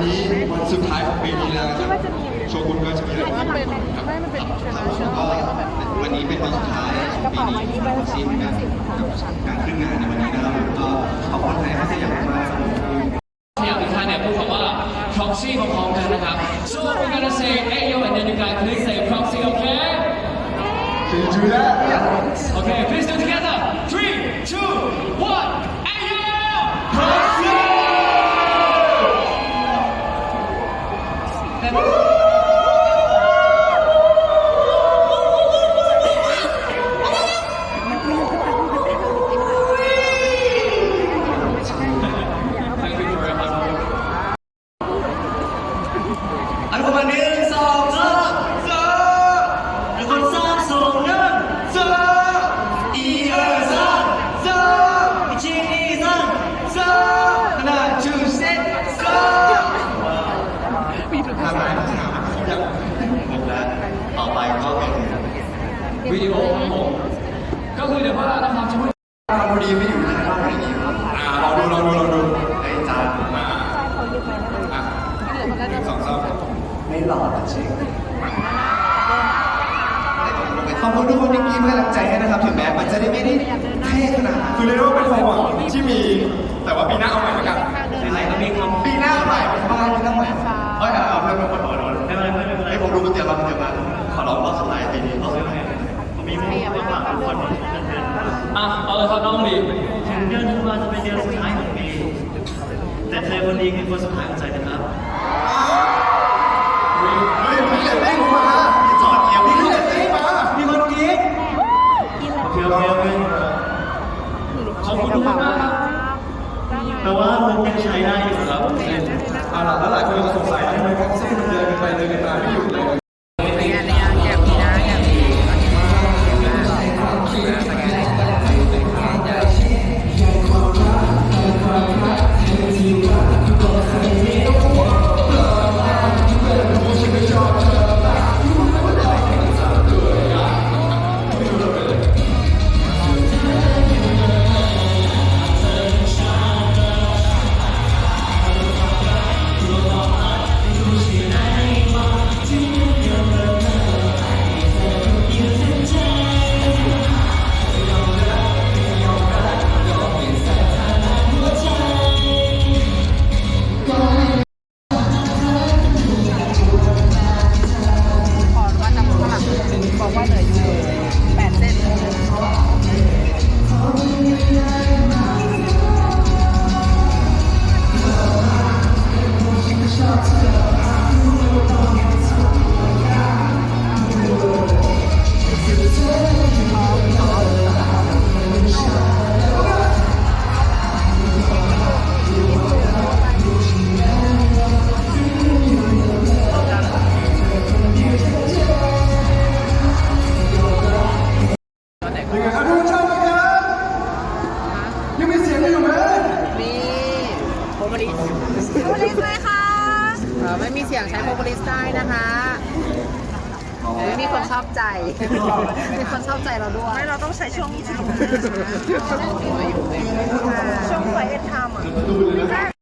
ันนี้วันสุดท้ายของปีนี้แล้วนะครับโชกุณก็จะมีอะไรบ้างครับไม่มันเป็นวันนี้เป็นวันสุดท้ายของปีนี้ของซีนนะครับ ทำอะไรมาถามเขาอยากผมแล้วต่อไปก็เป็นวิดีโอครับผมก็คือเดี๋ยวว่าเราทำช่วยทำพอดีไม่อยู่ในบ้านไหนดีครับอ่าลองดูลองดูลองดูไอ้จานมาอะสองสามไม่หล่อจริงขอบคุณทุกคนที่มีกำลังใจให้นะครับถึงแม้มันจะได้ไม่ได้เท่ขนาดนั้นคือเรียกได้ว่าเป็นความหวังที่มี ไรให้ผมดูมันเตรียมมาเตรียมมาขอลองรอบสุดท้ายปีนี้รอบสุดท้ายผมมีมุกมาฝากทุกคนว่าเดือนเดือนอะเอาเลยครับน้องบีถึงเดือนธันวาจะเป็นเดือนสุดท้ายของปีแต่เธอคนนี้คือคนสุดท้ายของใจนะครับเฮ้ยพี่เล่นเต้นมาพี่จอดเกียวพี่เล่นเต้นมามีคนกรี๊ดโอเคโอเคโอเคขอบคุณทุกคนมากครับแปลว่ามุกยังใช้ได้อยู่ครับเอาล่ะแล้วหลายคนจะสงสัยทำไมพ็อกซี่มันเดินกันไปเดินกันมาไม่หยุด โพบริสโพบริสเลยค่ะเออไม่มีเสียงใช้โพบริสได้นะคะเอ้ยมีคนชอบใจ มีคนชอบใจเราด้วยไม่เราต้องใช้ช่วงช่วงไฟเอ็นไทม์อะ